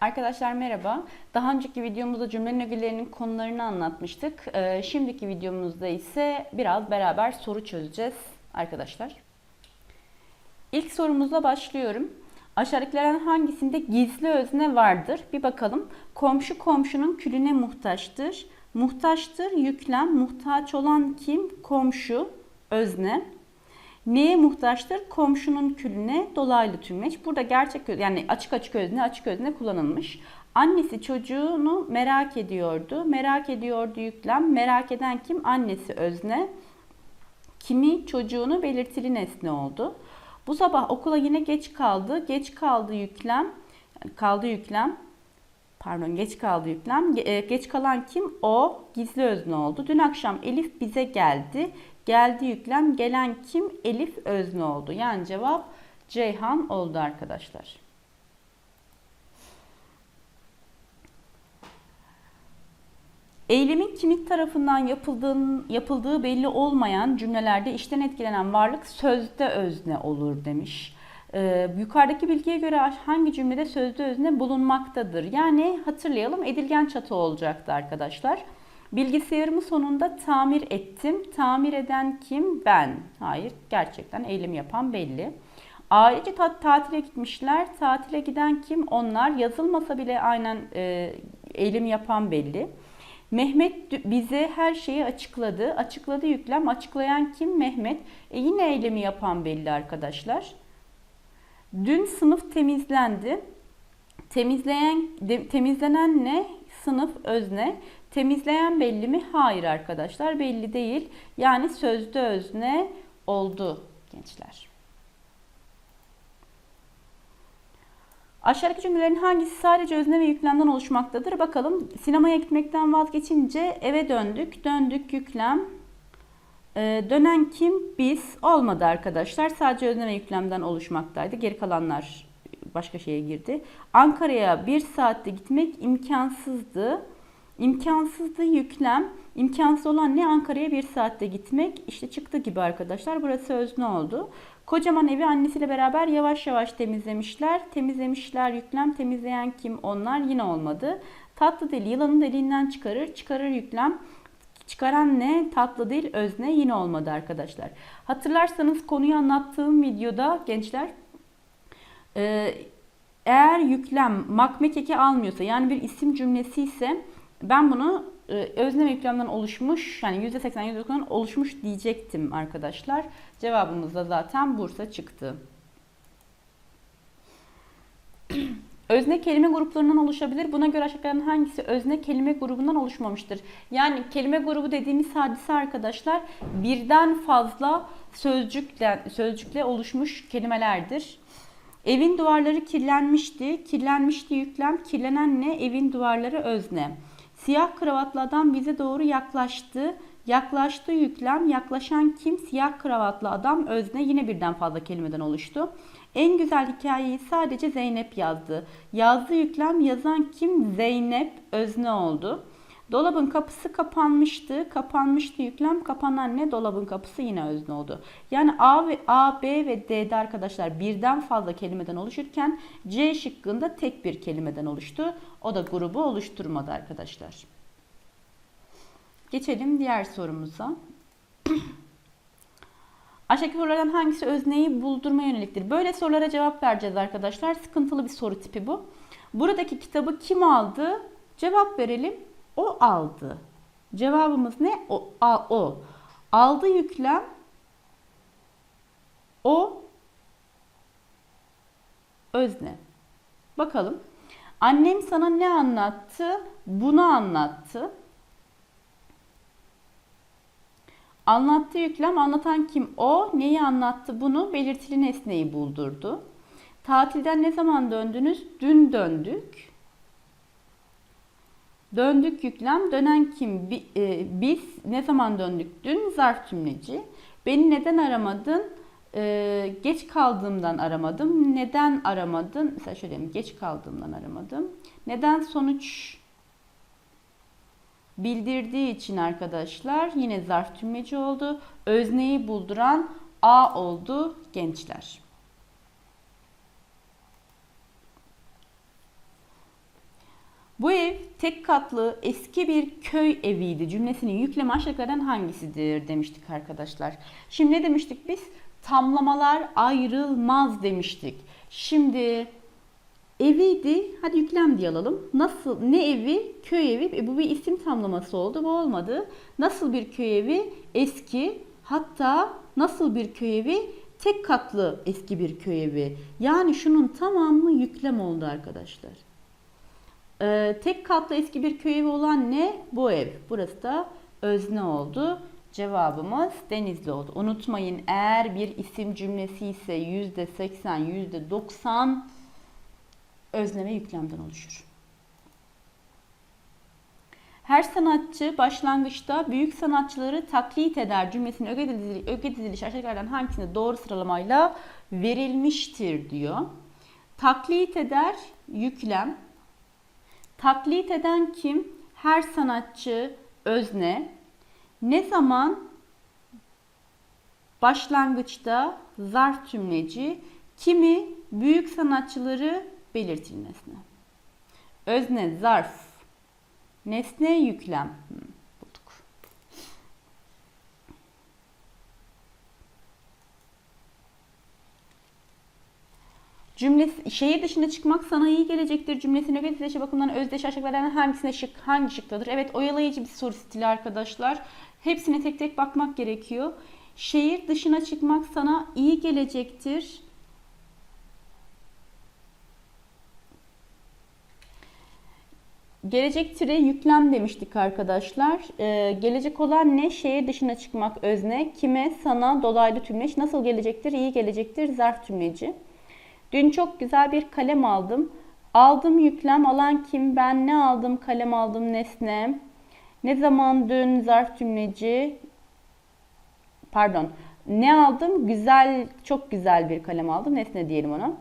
Arkadaşlar merhaba. Daha önceki videomuzda cümlenin ögelerinin konularını anlatmıştık. Ee, şimdiki videomuzda ise biraz beraber soru çözeceğiz arkadaşlar. İlk sorumuzla başlıyorum. Aşağıdakilerden hangisinde gizli özne vardır? Bir bakalım. Komşu komşunun külüne muhtaçtır. Muhtaçtır yüklem. Muhtaç olan kim? Komşu. Özne. Neye muhtaçtır? Komşunun külüne dolaylı tümleç. Burada gerçek yani açık açık özne açık özne kullanılmış. Annesi çocuğunu merak ediyordu. Merak ediyordu yüklem. Merak eden kim? Annesi özne. Kimi çocuğunu belirtili nesne oldu. Bu sabah okula yine geç kaldı. Geç kaldı yüklem. Kaldı yüklem. Pardon geç kaldı yüklem. E, Geç kalan kim? O. Gizli özne oldu. Dün akşam Elif bize geldi. Geldi yüklem. Gelen kim? Elif özne oldu. Yani cevap Ceyhan oldu arkadaşlar. Eylemin kimin tarafından yapıldığın, yapıldığı belli olmayan cümlelerde işten etkilenen varlık sözde özne olur demiş. Ee, yukarıdaki bilgiye göre hangi cümlede sözde özne bulunmaktadır? Yani hatırlayalım edilgen çatı olacaktı arkadaşlar. Bilgisayarımı sonunda tamir ettim. Tamir eden kim? Ben. Hayır, gerçekten eylem yapan belli. Ailece ta- tatile gitmişler. Tatile giden kim? Onlar. Yazılmasa bile aynen e, eylem yapan belli. Mehmet bize her şeyi açıkladı. Açıkladı yüklem. Açıklayan kim? Mehmet. E yine eylemi yapan belli arkadaşlar. Dün sınıf temizlendi. Temizleyen de- temizlenen ne? Sınıf özne. Temizleyen belli mi? Hayır arkadaşlar belli değil. Yani sözde özne oldu gençler. Aşağıdaki cümlelerin hangisi sadece özne ve yüklemden oluşmaktadır? Bakalım sinemaya gitmekten vazgeçince eve döndük. Döndük yüklem. Ee, dönen kim? Biz. Olmadı arkadaşlar. Sadece özne ve yüklemden oluşmaktaydı. Geri kalanlar başka şeye girdi. Ankara'ya bir saatte gitmek imkansızdı. İmkansızdı yüklem. İmkansız olan ne? Ankara'ya bir saatte gitmek. İşte çıktı gibi arkadaşlar. Burası özne oldu. Kocaman evi annesiyle beraber yavaş yavaş temizlemişler. Temizlemişler yüklem. Temizleyen kim? Onlar. Yine olmadı. Tatlı dil yılanın deliğinden çıkarır. Çıkarır yüklem. Çıkaran ne? Tatlı dil özne yine olmadı arkadaşlar. Hatırlarsanız konuyu anlattığım videoda gençler e, eğer yüklem makmek eki almıyorsa yani bir isim cümlesi ise ben bunu e, özne ve yüklemden oluşmuş yani %80 %90 oluşmuş diyecektim arkadaşlar. Cevabımız da zaten Bursa çıktı. Özne kelime gruplarından oluşabilir. Buna göre aşağıdakilerden hangisi özne kelime grubundan oluşmamıştır? Yani kelime grubu dediğimiz hadise arkadaşlar birden fazla sözcükle sözcükle oluşmuş kelimelerdir. Evin duvarları kirlenmişti. Kirlenmişti yüklem. Kirlenen ne? Evin duvarları özne. Siyah kravatlı adam bize doğru yaklaştı. Yaklaştı yüklem. Yaklaşan kim? Siyah kravatlı adam özne. Yine birden fazla kelimeden oluştu. En güzel hikayeyi sadece Zeynep yazdı. Yazdı yüklem. Yazan kim? Zeynep özne oldu. Dolabın kapısı kapanmıştı. Kapanmıştı yüklem. Kapanan ne? Dolabın kapısı yine özne oldu. Yani A ve A, B ve D'de arkadaşlar birden fazla kelimeden oluşurken C şıkkında tek bir kelimeden oluştu. O da grubu oluşturmadı arkadaşlar. Geçelim diğer sorumuza. Aşağıdaki sorulardan hangisi özneyi buldurma yöneliktir? Böyle sorulara cevap vereceğiz arkadaşlar. Sıkıntılı bir soru tipi bu. Buradaki kitabı kim aldı? Cevap verelim. O aldı. Cevabımız ne? O. A, o. Aldı yüklem. O. Özne. Bakalım. Annem sana ne anlattı? Bunu anlattı. Anlattı yüklem anlatan kim? O. Neyi anlattı? Bunu belirtili nesneyi buldurdu. Tatilden ne zaman döndünüz? Dün döndük. Döndük yüklem. Dönen kim? E, biz ne zaman döndük? Dün zarf tümleci. Beni neden aramadın? E, geç kaldığımdan aramadım. Neden aramadın? Mesela şöyle diyeyim. Geç kaldığımdan aramadım. Neden sonuç bildirdiği için arkadaşlar yine zarf tümleci oldu. Özneyi bulduran A oldu gençler. Bu ev tek katlı eski bir köy eviydi cümlesinin yüklemi aşağıdakilerden hangisidir demiştik arkadaşlar. Şimdi ne demiştik biz? Tamlamalar ayrılmaz demiştik. Şimdi eviydi. Hadi yüklem diye alalım. Nasıl? Ne evi? Köy evi. E, bu bir isim tamlaması oldu. Bu olmadı. Nasıl bir köy evi? Eski. Hatta nasıl bir köy evi? Tek katlı eski bir köy evi. Yani şunun tamamı yüklem oldu arkadaşlar. Ee, tek katlı eski bir köy evi olan ne? Bu ev. Burası da özne oldu. Cevabımız Denizli oldu. Unutmayın eğer bir isim cümlesi ise %80, %90 özne ve yüklemden oluşur. Her sanatçı başlangıçta büyük sanatçıları taklit eder cümlesinin öge dizilişi, öge dizilişi aşağıdakilerden hangisinde doğru sıralamayla verilmiştir diyor. Taklit eder yüklem. Taklit eden kim? Her sanatçı özne. Ne zaman? Başlangıçta zarf tümleci. Kimi? Büyük sanatçıları belirtil nesne. Özne, zarf, nesne, yüklem. Cümlesi, şehir dışına çıkmak sana iyi gelecektir cümlesine göre dizleşe bakımından özdeş aşağıdakilerden hangisine şık, hangi şıktadır? Evet oyalayıcı bir soru stili arkadaşlar. Hepsine tek tek bakmak gerekiyor. Şehir dışına çıkmak sana iyi gelecektir. Gelecek tire yüklem demiştik arkadaşlar. Ee, gelecek olan ne? Şehir dışına çıkmak özne. Kime? Sana dolaylı tümleç. Nasıl gelecektir? İyi gelecektir. Zarf tümleci. Dün çok güzel bir kalem aldım. Aldım yüklem. Alan kim? Ben ne aldım? Kalem aldım. Nesne. Ne zaman dün zarf tümleci? Pardon. Ne aldım? Güzel, çok güzel bir kalem aldım. Nesne diyelim ona.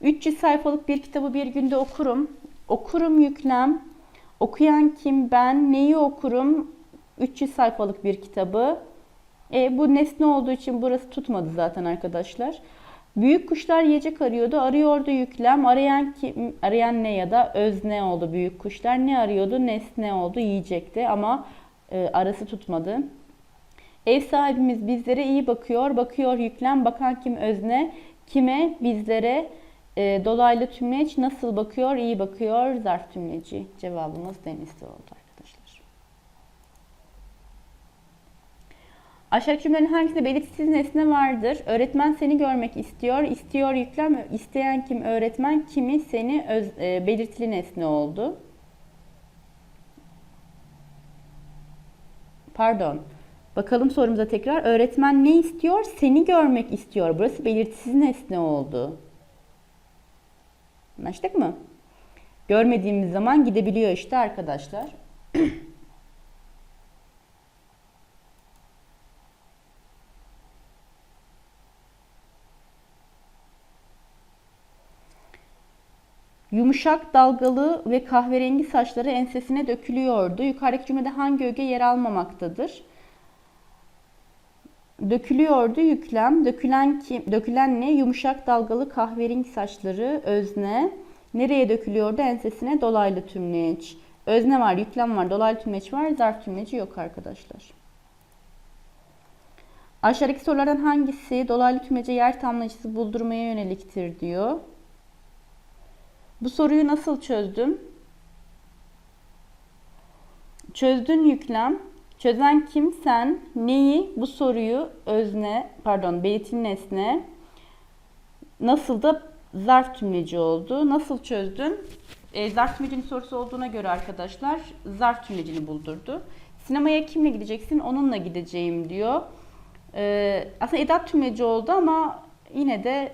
300 sayfalık bir kitabı bir günde okurum. Okurum yüklem. Okuyan kim? Ben. Neyi okurum? 300 sayfalık bir kitabı. E, bu nesne olduğu için burası tutmadı zaten arkadaşlar. Büyük kuşlar yiyecek arıyordu. Arıyordu yüklem. Arayan kim? Arayan ne ya da özne oldu büyük kuşlar. Ne arıyordu? Nesne oldu. Yiyecekti ama e, arası tutmadı. Ev sahibimiz bizlere iyi bakıyor. Bakıyor yüklem. Bakan kim? Özne. Kime? Bizlere. E, dolaylı tümleç nasıl bakıyor? İyi bakıyor. Zarf tümleci. Cevabımız denizli oldu arkadaşlar. Aşağıdaki cümlelerin hangisinde belirtisiz nesne vardır? Öğretmen seni görmek istiyor. İstiyor yüklem. İsteyen kim? Öğretmen. Kimi? Seni öz, e, belirtili nesne oldu. Pardon. Bakalım sorumuza tekrar. Öğretmen ne istiyor? Seni görmek istiyor. Burası belirtisiz nesne oldu. Anlaştık mı? Görmediğimiz zaman gidebiliyor işte arkadaşlar. Yumuşak, dalgalı ve kahverengi saçları ensesine dökülüyordu. Yukarıdaki cümlede hangi öge yer almamaktadır? Dökülüyordu yüklem. Dökülen kim? Dökülen ne? Yumuşak dalgalı kahverengi saçları özne. Nereye dökülüyordu? Ensesine dolaylı tümleç. Özne var, yüklem var, dolaylı tümleç var, zarf tümleci yok arkadaşlar. Aşağıdaki sorulardan hangisi dolaylı tümlece yer tamlayıcısı buldurmaya yöneliktir diyor. Bu soruyu nasıl çözdüm? Çözdün yüklem. Çözen kim sen? Neyi? Bu soruyu özne, pardon beytin nesne. Nasıl da zarf tümleci oldu. Nasıl çözdün? E, zarf tümlecinin sorusu olduğuna göre arkadaşlar zarf tümlecini buldurdu. Sinemaya kimle gideceksin? Onunla gideceğim diyor. E, aslında edat tümleci oldu ama yine de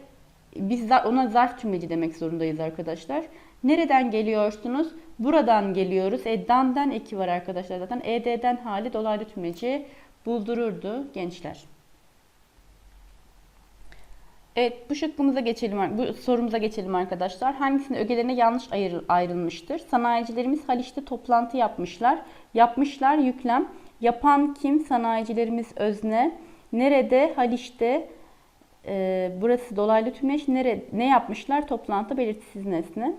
biz ona zarf tümleci demek zorundayız arkadaşlar. Nereden geliyorsunuz? Buradan geliyoruz. E, eki var arkadaşlar zaten. ED'den hali dolaylı tümleci buldururdu gençler. Evet bu şıkkımıza geçelim, bu sorumuza geçelim arkadaşlar. Hangisinin ögelerine yanlış ayrılmıştır? Sanayicilerimiz Haliç'te toplantı yapmışlar. Yapmışlar yüklem. Yapan kim? Sanayicilerimiz özne. Nerede? Haliç'te. Ee, burası dolaylı tümleç. Nere, ne yapmışlar? Toplantı belirtisiz nesne.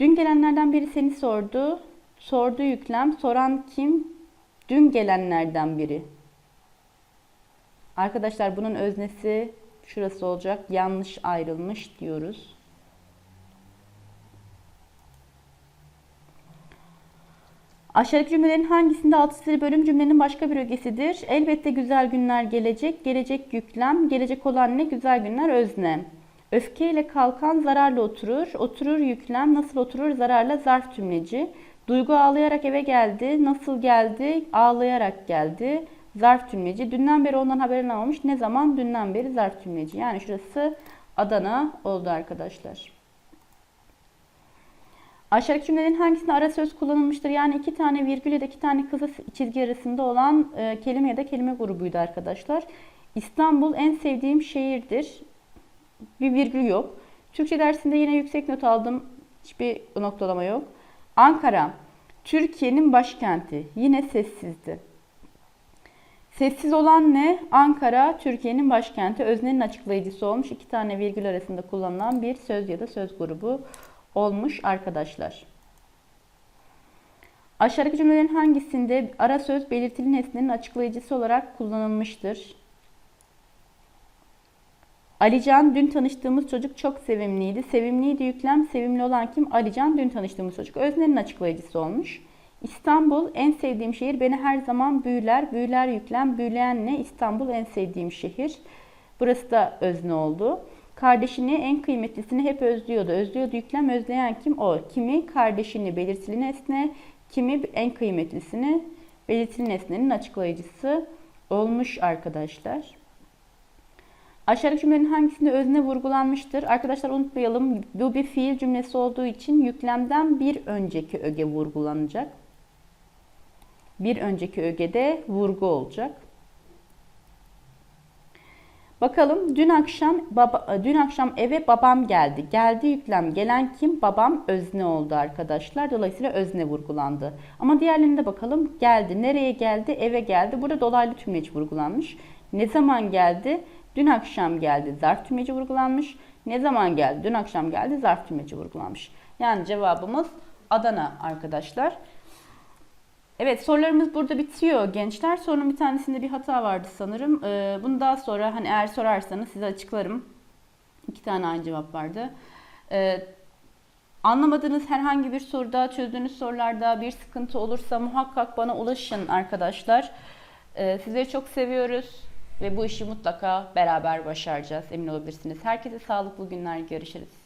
Dün gelenlerden biri seni sordu. Sordu yüklem. Soran kim? Dün gelenlerden biri. Arkadaşlar bunun öznesi şurası olacak. Yanlış ayrılmış diyoruz. Aşağıdaki cümlelerin hangisinde alt çizili bölüm cümlenin başka bir ögesidir? Elbette güzel günler gelecek. Gelecek yüklem. Gelecek olan ne? Güzel günler özne. Öfkeyle kalkan zararla oturur. Oturur yüklem. Nasıl oturur? Zararla zarf tümleci. Duygu ağlayarak eve geldi. Nasıl geldi? Ağlayarak geldi. Zarf tümleci. Dünden beri ondan haberini almamış. Ne zaman? Dünden beri zarf tümleci. Yani şurası Adana oldu arkadaşlar. Aşağıdaki cümlelerin hangisinde ara söz kullanılmıştır? Yani iki tane virgül ya da iki tane kısa çizgi arasında olan e, kelime ya da kelime grubuydu arkadaşlar. İstanbul en sevdiğim şehirdir. Bir virgül yok. Türkçe dersinde yine yüksek not aldım. Hiçbir noktalama yok. Ankara, Türkiye'nin başkenti. Yine sessizdi. Sessiz olan ne? Ankara, Türkiye'nin başkenti. Öznenin açıklayıcısı olmuş. İki tane virgül arasında kullanılan bir söz ya da söz grubu olmuş arkadaşlar. Aşağıdaki cümlelerin hangisinde ara söz belirtili nesnenin açıklayıcısı olarak kullanılmıştır? Alican dün tanıştığımız çocuk çok sevimliydi. Sevimliydi yüklem. Sevimli olan kim? Alican dün tanıştığımız çocuk. Öznenin açıklayıcısı olmuş. İstanbul en sevdiğim şehir. Beni her zaman büyüler. Büyüler yüklem. Büyüleyen ne? İstanbul en sevdiğim şehir. Burası da özne oldu. Kardeşini en kıymetlisini hep özlüyordu. Özlüyordu yüklem. Özleyen kim? O. Kimi? Kardeşini belirtili nesne. Kimi? En kıymetlisini belirtili nesnenin açıklayıcısı olmuş arkadaşlar. Aşağıdaki cümlenin hangisinde özne vurgulanmıştır? Arkadaşlar unutmayalım bu bir fiil cümlesi olduğu için yüklemden bir önceki öge vurgulanacak. Bir önceki ögede vurgu olacak. Bakalım dün akşam baba, dün akşam eve babam geldi. Geldi yüklem. Gelen kim? Babam özne oldu arkadaşlar. Dolayısıyla özne vurgulandı. Ama diğerlerine bakalım. Geldi. Nereye geldi? Eve geldi. Burada dolaylı tümleç vurgulanmış. Ne zaman geldi? Dün akşam geldi. Zarf tümleci vurgulanmış. Ne zaman geldi? Dün akşam geldi. Zarf tümleci vurgulanmış. Yani cevabımız Adana arkadaşlar. Evet sorularımız burada bitiyor gençler. Sorunun bir tanesinde bir hata vardı sanırım. Ee, bunu daha sonra hani eğer sorarsanız size açıklarım. İki tane aynı cevap vardı. Ee, anlamadığınız herhangi bir soruda, çözdüğünüz sorularda bir sıkıntı olursa muhakkak bana ulaşın arkadaşlar. Ee, sizleri çok seviyoruz ve bu işi mutlaka beraber başaracağız emin olabilirsiniz. Herkese sağlıklı günler görüşürüz.